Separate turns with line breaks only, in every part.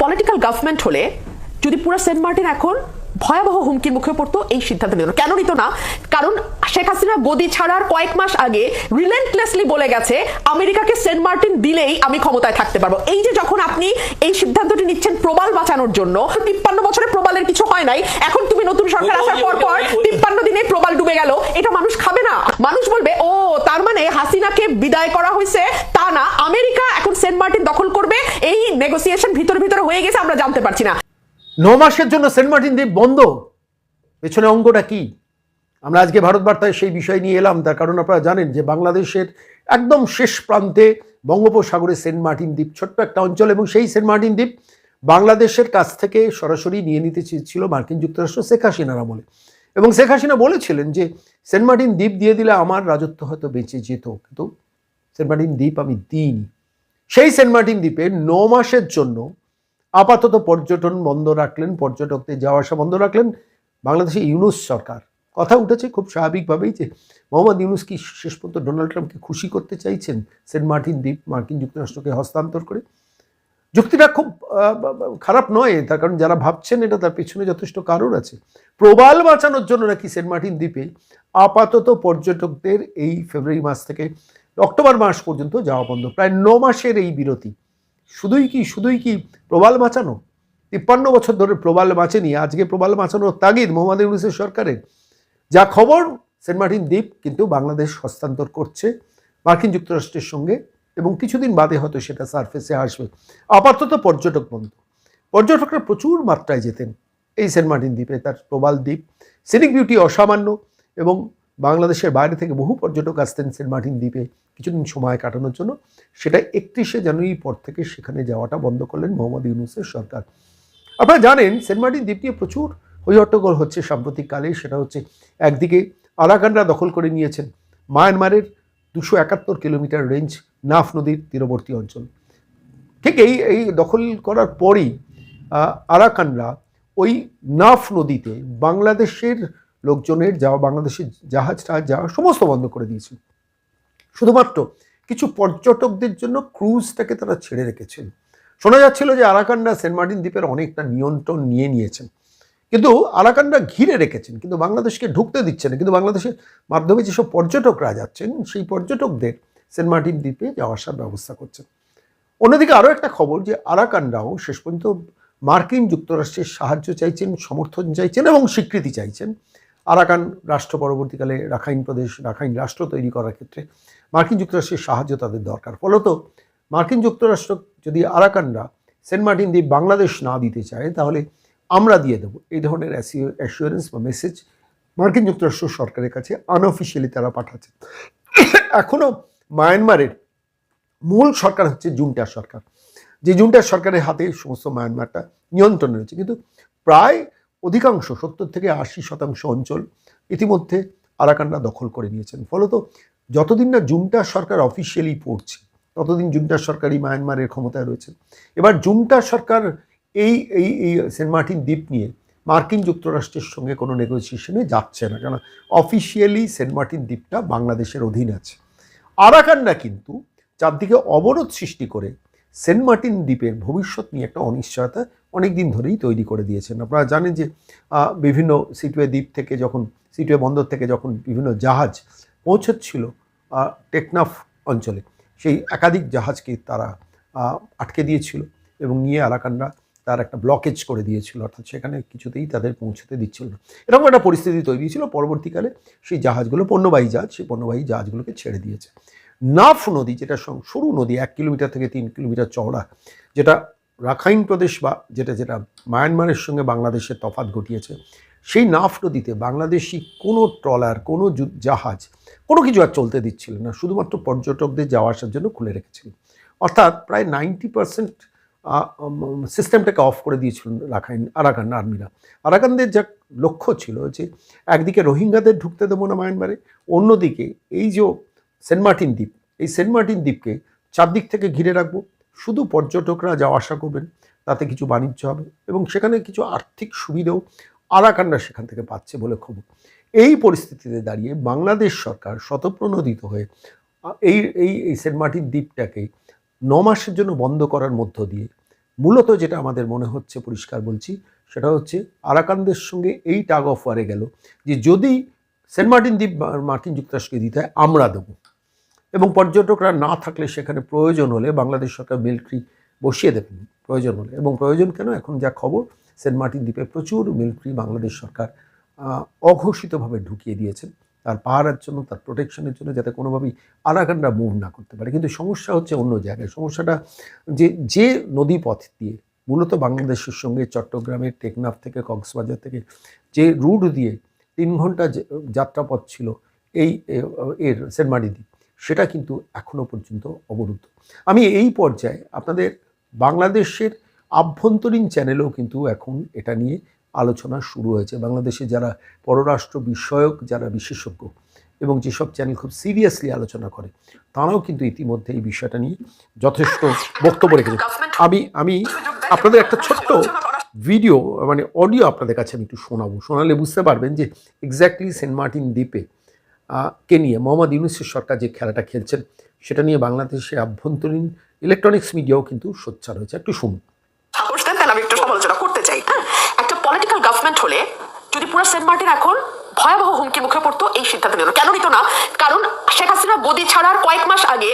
Political government হলে যদি পুরো সেন্ট মার্টিন এখন ভয়াবহ হুমকির মুখে পড়তো এই সিদ্ধান্ত নিত কেন নিত না? কারণ শেখ হাসিনা গদি ছাড়ার কয়েক মাস আগে রিলেন্টলেসলি বলে গেছে আমেরিকাকে সেন্ট মার্টিন দিলেই আমি ক্ষমতায় থাকতে পারব। এই যে যখন আপনি এই সিদ্ধান্তটি নিচ্ছেন প্রবাল বাঁচানোর জন্য তিপ্পান্ন বছরে প্রবালের কিছু হয় নাই। এখন তুমি নতুন সরকার আসার পর পর তিপ্পান্ন দিনে প্রবাল ডুবে গেল। এটা মানুষ খাবে না। মানুষ বলবে ও তার মানে হাসিনাকে বিদায় করা হয়েছে? তা না। আমেরিকা এখন সেন্ট মার্টিন দখল করবে। এই নেগোসিয়েশন ভিতর ভিতরে হয়ে গেছে আমরা জানতে পারছি না।
ন মাসের জন্য সেন্ট মার্টিন দ্বীপ বন্ধ। পেছনে অঙ্কটা কি? আমরা আজকে ভারত বার্তায় সেই বিষয় নিয়ে এলাম, তার কারণ আপনারা জানেন যে বাংলাদেশের একদম শেষ প্রান্তে বঙ্গোপসাগরে সেন্ট মার্টিন দ্বীপ, ছোট্ট একটা অঞ্চল এবং সেই সেন্ট মার্টিন দ্বীপ বাংলাদেশের কাছ থেকে সরাসরি নিয়ে নিতে চেয়েছিল মার্কিন যুক্তরাষ্ট্র শেখ হাসিনার আমলে। এবং শেখ হাসিনা বলেছিলেন যে সেন্ট মার্টিন দ্বীপ দিয়ে দিলে আমার রাজত্ব হয়তো বেঁচে যেত, কিন্তু সেন্ট মার্টিন দ্বীপ আমি দিইনি। সেই সেন্ট মার্টিন দ্বীপে ন মাসের জন্য আপাতত পর্যটন বন্ধ রাখলেন, পর্যটকদের যাওয়া আসা বন্ধ রাখলেন। বাংলাদেশে ইউনুস সরকার। কথা উঠেছে খুব স্বাভাবিকভাবেই যে মোহাম্মদ ইউনুস কি শেষ পর্যন্ত ডোনাল্ড ট্রাম্পকে খুশি করতে চাইছেন? সেন্ট মার্টিন দ্বীপ, মার্কিন যুক্তরাষ্ট্রকে হস্তান্তর করে। যুক্তিটা খুব খারাপ নয়, তার কারণ যারা ভাবছেন এটা তার পেছনে যথেষ্ট কারণ আছে। প্রবাল বাঁচানোর জন্য নাকি সেন্ট মার্টিন দ্বীপে আপাতত পর্যটকদের এই ফেব্রুয়ারি মাস থেকে অক্টোবর মাস পর্যন্ত যাওয়া বন্ধ। প্রায় ন মাসের এই বিরতি। শুধুই কি শুধুই কি প্রবাল বাঁচানো? তিপ্পান্ন বছর ধরে প্রবাল বাঁচেনি। আজকে প্রবাল বাঁচানোর তাগিদ মোহাম্মদ ইউনুসের সরকারের। যা খবর, সেন্ট মার্টিন দ্বীপ কিন্তু বাংলাদেশ হস্তান্তর করছে মার্কিন যুক্তরাষ্ট্রের সঙ্গে এবং কিছুদিন বাদে হয়তো সেটা সারফেসে আসবে। আপাতত পর্যটক বন্ধ। পর্যটকরা প্রচুর মাত্রায় যেতেন। এই সেন্ট মার্টিন দ্বীপে তার প্রবাল দ্বীপ। সিনিক বিউটি অসামান্য এবং বাংলাদেশের বাইরে থেকে বহু পর্যটক আসতেন সেন্ট মার্টিন দ্বীপে কিছুদিন সময় কাটানোর জন্য। সেটা একত্রিশে জানুয়ারি পর থেকে সেখানে যাওয়াটা বন্ধ করলেন মোহাম্মদ ইউনুসের সরকার। আপনারা জানেন, সেন্ট মার্টিন দ্বীপ নিয়ে প্রচুর হইহট্টগোল হচ্ছে সাম্প্রতিককালে। সেটা হচ্ছে একদিকে আরাকানরা দখল করে নিয়েছেন মায়ানমারের দুশো একাত্তর কিলোমিটার রেঞ্জ নাফ নদীর তীরবর্তী অঞ্চল। ঠিক এই এই দখল করার পরই আরাকানরা ওই নাফ নদীতে বাংলাদেশের লোকজনের যাওয়া, বাংলাদেশের জাহাজ টাহাজ যাওয়া সমস্ত বন্ধ করে দিয়েছিল। শুধুমাত্র কিছু পর্যটকদের জন্য ক্রুজটাকে তারা ছেড়ে রেখেছিল। শোনা যাচ্ছিল যে আরাকানরা সেন্ট মার্টিন দ্বীপের অনেকটা নিয়ন্ত্রণ নিয়ে নিয়েছেন। কিন্তু আরাকানরা ঘিরে রেখেছেন, কিন্তু বাংলাদেশকে ঢুকতে দিচ্ছে না। কিন্তু বাংলাদেশের মাধ্যমে যেসব পর্যটকরা যাচ্ছেন, সেই পর্যটকদের সেন্ট মার্টিন দ্বীপে যাওয়া আসার ব্যবস্থা করছেন। অন্যদিকে আরও একটা খবর যে আরাকানরাও শেষ পর্যন্ত মার্কিন যুক্তরাষ্ট্রের সাহায্য চাইছেন, সমর্থন চাইছেন এবং স্বীকৃতি চাইছেন। আরাকান রাষ্ট্র পরবর্তীকালে রাখাইন প্রদেশ, রাখাইন রাষ্ট্র তৈরি করার ক্ষেত্রে মার্কিন যুক্তরাষ্ট্রের সাহায্য তাদের দরকার। ফলত মার্কিন যুক্তরাষ্ট্র যদি আরাকানরা সেন্ট মার্টিন দ্বীপ বাংলাদেশ না দিতে চায়, তাহলে আমরা দিয়ে দেবো। এই ধরনের অ্যাসিওরেন্স বা মেসেজ মার্কিন যুক্তরাষ্ট্র সরকারের কাছে আনঅফিসিয়ালি তারা পাঠাচ্ছে। এখনও মায়ানমারের মূল সরকার হচ্ছে জুনটার সরকার। যে জুনটার সরকারের হাতে সমস্ত মায়ানমারটা নিয়ন্ত্রণে রয়েছে। কিন্তু প্রায় অধিকাংশ, সত্তর থেকে আশি শতাংশ অঞ্চল ইতিমধ্যে আরাকানরা দখল করে নিয়েছেন। ফলত যতদিন না জুনটার সরকার অফিসিয়ালি পড়ছে, ততদিন জুনটার সরকারই মায়ানমারের ক্ষমতায় রয়েছে এবার জুনটার সরকার এই এই এই সেন্ট মার্টিন দ্বীপ নিয়ে মার্কিন যুক্তরাষ্ট্রের সঙ্গে কোনো নেগোসিয়েশনে যাচ্ছে না কেন অফিসিয়ালি সেন্ট মার্টিন দ্বীপটা বাংলাদেশের অধীন আছে। আরাকানরা কিন্তু চারদিকে অবরোধ সৃষ্টি করে সেন্ট মার্টিন দ্বীপের ভবিষ্যৎ নিয়ে একটা অনিশ্চয়তা অনেক দিন ধরেই তৈরি করে দিয়েছেন। আপনারা জানেন যে বিভিন্ন সিটওয়ে দ্বীপ থেকে যখন, সিটওয়ে বন্দর থেকে যখন বিভিন্ন জাহাজ পৌঁছচ্ছিল টেকনাফ অঞ্চলে, সেই একাধিক জাহাজকে তারা আটকে দিয়েছিল এবং নিয়ে আরাকানরা তার একটা ব্লকেজ করে দিয়েছিল, অর্থাৎ সেখানে কিছুতেই তাদের পৌঁছতে দিচ্ছিল না। এরকম একটা পরিস্থিতি তৈরি ছিল পরবর্তীকালে সেই জাহাজগুলো, পণ্যবাহী জাহাজ, সেই পণ্যবাহী জাহাজগুলোকে ছেড়ে দিয়েছে। নাফ নদী, যেটা সরু নদী, এক কিলোমিটার থেকে তিন কিলোমিটার চওড়া, যেটা রাখাইন প্রদেশ বা যেটা যেটা মায়ানমারের সঙ্গে বাংলাদেশের তফাত ঘটিয়েছে, সেই নাফ নদীতে বাংলাদেশি কোনো ট্রলার, কোনো জাহাজ কোনো কিছু আর চলতে দিচ্ছিল না। শুধুমাত্র পর্যটকদের যাওয়া আসার জন্য খুলে রেখেছিল। অর্থাৎ প্রায় নাইনটি পার্সেন্ট সিস্টেমটাকে অফ করে দিয়েছিল রাখাইন, আরাকান আর্মিরা। আরাকানদের যা লক্ষ্য ছিল যে, একদিকে রোহিঙ্গাদের ঢুকতে দেবো না মায়ানমারে, অন্যদিকে এই যে সেন্ট মার্টিন দ্বীপ, এই সেন্ট মার্টিন দ্বীপকে চারদিক থেকে ঘিরে রাখব শুধু পর্যটকরা যাওয়া আসা করবেন, তাতে কিছু বাণিজ্য হবে এবং সেখানে কিছু আর্থিক সুবিধেও আরাকানরা সেখান থেকে পাচ্ছে বলে খবর। এই পরিস্থিতিতে দাঁড়িয়ে বাংলাদেশ সরকার শতপ্রণোদিত হয়ে এই এই এই সেন্ট মার্টিন দ্বীপটাকে ন মাসের জন্য বন্ধ করার মধ্য দিয়ে মূলত যেটা আমাদের মনে হচ্ছে পরিষ্কার বলছি, সেটা হচ্ছে আরাকানদের সঙ্গে এই টাগ অফ ওয়ারে গেল যে যদি সেন্ট মার্টিন দ্বীপ মার্কিন যুক্তরাষ্ট্রকে দিতে হয়, আমরা দেবো। এবং পর্যটকরা না থাকলে সেখানে প্রয়োজন হলে বাংলাদেশ সরকার মিলিটারি বসিয়ে দেবেন প্রয়োজন হলে। এবং প্রয়োজন কেন? এখন যা খবর, সেন্ট মার্টিন দ্বীপে প্রচুর মিলিটারি বাংলাদেশ সরকার অঘোষিতভাবে ঢুকিয়ে দিয়েছেন তার পাহারার জন্য, তার প্রোটেকশনের জন্য যাতে কোনোভাবেই আরাকানরা মুভ না করতে পারে। কিন্তু সমস্যা হচ্ছে অন্য জায়গায়। সমস্যাটা যে যে নদী পথ দিয়ে, মূলত বাংলাদেশের সঙ্গে চট্টগ্রামের টেকনাফ থেকে, কক্সবাজার থেকে, যে রুট দিয়ে তিন ঘণ্টা যাত্রাপথ ছিল, এই এর সেন্ট মার্টিন দ্বীপ। সেটা কিন্তু এখনও পর্যন্ত অবরুদ্ধ। আমি এই পর্যায়ে আপনাদের বাংলাদেশের আভ্যন্তরীণ চ্যানেলেও কিন্তু এখন এটা নিয়ে আলোচনা শুরু হয়েছে। বাংলাদেশে যারা পররাষ্ট্র বিষয়ক, যারা বিশেষজ্ঞ এবং যেসব চ্যানেল খুব সিরিয়াসলি আলোচনা করে, তারাও কিন্তু ইতিমধ্যে এই বিষয়টা নিয়ে যথেষ্ট বক্তব্য রেখেছে। আমি আমি আপনাদের একটা ছোট্ট ভিডিও মানে অডিও আপনাদের কাছে আমি একটু শোনাবো। শোনালে বুঝতে পারবেন যে এক্স্যাক্টলি সেন্ট মার্টিন দ্বীপে কে নিয়ে? মোহাম্মদ ইউনুসের সরকার যে খেলাটা খেলছেন, সেটা নিয়ে বাংলাদেশের আভ্যন্তরীণ ইলেকট্রনিক্স মিডিয়াও কিন্তু সোচ্চার হয়েছে। একটু শুনুন।
হ্যাঁ কয়েক মাস আগে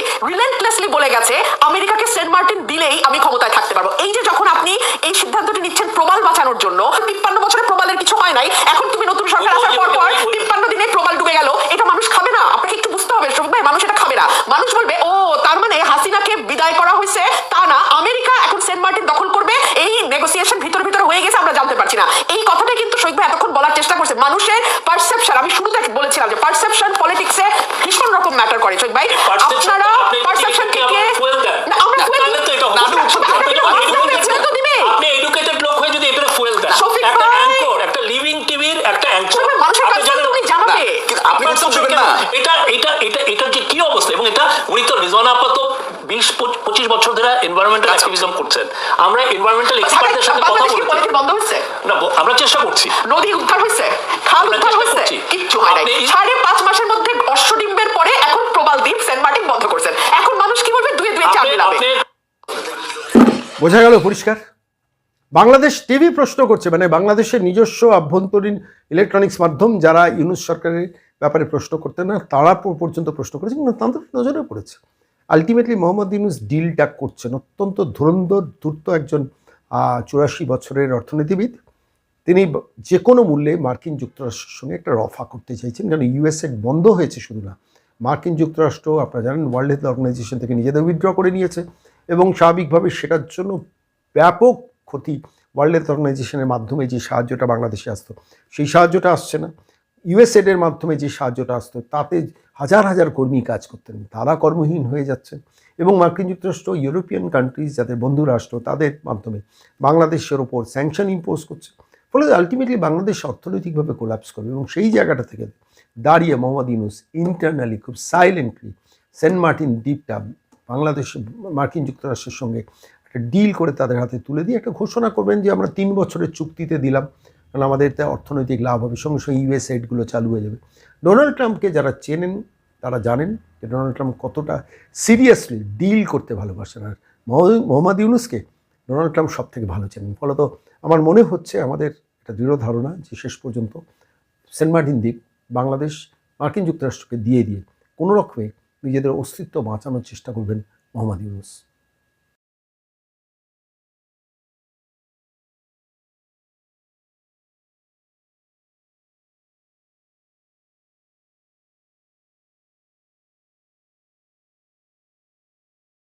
বলে গেছে, আমেরিকাকে সেন্ট মার্টিন দিলেই আমি ক্ষমতায় থাকতে পারব। এই যে যখন আপনি এই সিদ্ধান্তটি নিচ্ছেন প্রবাল বাঁচানোর জন্য, তিপ্পান্ন বছরে প্রবালের কিছু হয় নাই। এখন তুমি নতুন সরকার পর দিনে প্রবাল ডুবে গেল এটা মানুষ খাবে না আপনাকে একটু বুঝতে হবে শোক ভাই মানুষ এটা খাবে না মানুষ বলবে ও তার মানে হাসিনাকে বিদায় করা হয়েছে তা না আমেরিকা এখন সেন্ট মার্টিন দখল করবে এই নেগোসিয়েশন ভিতর ভিতর হয়ে গেছে আমরা জানতে পারছি না এই কথাটা কিন্তু শৈক ভাই এতক্ষণ বলার চেষ্টা করছে মানুষের পারসেপশন আমি শুরুতে বলেছিলাম যে পারসেপশন পলিটিক্সে ভীষণ রকম ম্যাটার করে শৈক ভাই। আপনারা পারসেপশন থেকে আমরা।
আপনি এডুকেটেড লোক। হয়ে যদি ফুয়েল দেন। একটা অ্যাঙ্কর একটা লিভিং টিভির একটা অ্যাঙ্কর
মানুষের জানাবে।
আপনি না।
এটা এটা এটা এটা যে কি অবস্থা এবং এটা উনি তো রিজওয়ান আপাতত বিশ পঁচিশ বছর ধরে এনভায়রনমেন্টাল অ্যাক্টিভিজম করছেন। আমরা এনভায়রনমেন্টাল এক্সপার্টদের সাথে কথা বলেছি।
বন্ধ হয়েছে?
না আমরা চেষ্টা করছি।
নদী উদ্ধার হয়েছে? খাল উদ্ধার হয়েছে? কিচ্ছু হয় নাই। সাড়ে পাঁচ মাসের মধ্যে অশ্বডিম্বের পরে এখন প্রবাল দ্বীপ সেন্ট মার্টিন বন্ধ করছেন। এখন মানুষ কি বলবে? দুয়ে দুয়ে চার মিলাবে।
বোঝা গেল পরিষ্কার? বাংলাদেশ টিভি প্রশ্ন করছে মানে বাংলাদেশের নিজস্ব আভ্যন্তরীণ ইলেকট্রনিক্স মাধ্যম যারা ইউনুস সরকারের ব্যাপারে প্রশ্ন করতে না তারা পর্যন্ত প্রশ্ন করেছে কিন্তু তাদের নজরে পড়েছে। আলটিমেটলি মোহাম্মদ ইউনুস ডিলটা করছেন। অত্যন্ত ধুরন্ধর, ধূর্ত একজন চুরাশি বছরের অর্থনীতিবিদ। তিনি যে কোনো মূল্যে মার্কিন যুক্তরাষ্ট্রের সঙ্গে একটা রফা করতে চাইছেন। কারণ ইউএসএ বন্ধ হয়েছে শুধু না, মার্কিন যুক্তরাষ্ট্র, আপনারা জানেন ওয়ার্ল্ড হেলথ অর্গানাইজেশন থেকে নিজেদের উইথড্র করে নিয়েছে এবং স্বাভাবিকভাবে সেটার জন্য ব্যাপক ক্ষতি ওয়ার্ল্ড হেলথ অর্গানাইজেশনের মাধ্যমে যে সাহায্যটা বাংলাদেশে আসতো, সেই সাহায্যটা আসছে না। ইউএসএড এর মাধ্যমে যে সাহায্যটা আসতো, তাতে হাজার হাজার কর্মী কাজ করতেন। তারা কর্মহীন হয়ে যাচ্ছেন। এবং মার্কিন যুক্তরাষ্ট্র, ইউরোপিয়ান কান্ট্রিজ যাদের বন্ধু রাষ্ট্র তাদের মাধ্যমে বাংলাদেশের ওপর স্যাংশন ইম্পোজ করছে। ফলে আলটিমেটলি বাংলাদেশ অর্থনৈতিকভাবে কোলাপস করবে এবং সেই জায়গাটা থেকে দাঁড়িয়ে মোহাম্মদ ইউনুস ইন্টারনালি খুব সাইলেন্টলি সেন্ট মার্টিন দ্বীপটা বাংলাদেশ, মার্কিন যুক্তরাষ্ট্রের সঙ্গে একটা ডিল করে তাদের হাতে তুলে দিয়ে একটা ঘোষণা করবেন যে আমরা তিন বছরের চুক্তিতে দিলাম। কারণ আমাদের এতে অর্থনৈতিক লাভ হবে, সঙ্গে সঙ্গে ইউএস এইডগুলো চালু হয়ে যাবে। ডোনাল্ড ট্রাম্পকে যারা চেনেন, তারা জানেন যে ডোনাল্ড ট্রাম্প কতটা সিরিয়াসলি ডিল করতে ভালোবাসেন। আর মোহাম্মদ- মোহাম্মদ ইউনুসকে ডোনাল্ড ট্রাম্প সব থেকে ভালো চেনেন। ফলত আমার মনে হচ্ছে, আমাদের একটা দৃঢ় ধারণা যে শেষ পর্যন্ত সেন্ট মার্টিন দ্বীপ বাংলাদেশ মার্কিন যুক্তরাষ্ট্রকে দিয়ে দিয়ে কোনো রকমে নিজেদের অস্তিত্ব বাঁচানোর চেষ্টা করবেন মোহাম্মদ ইউনুস।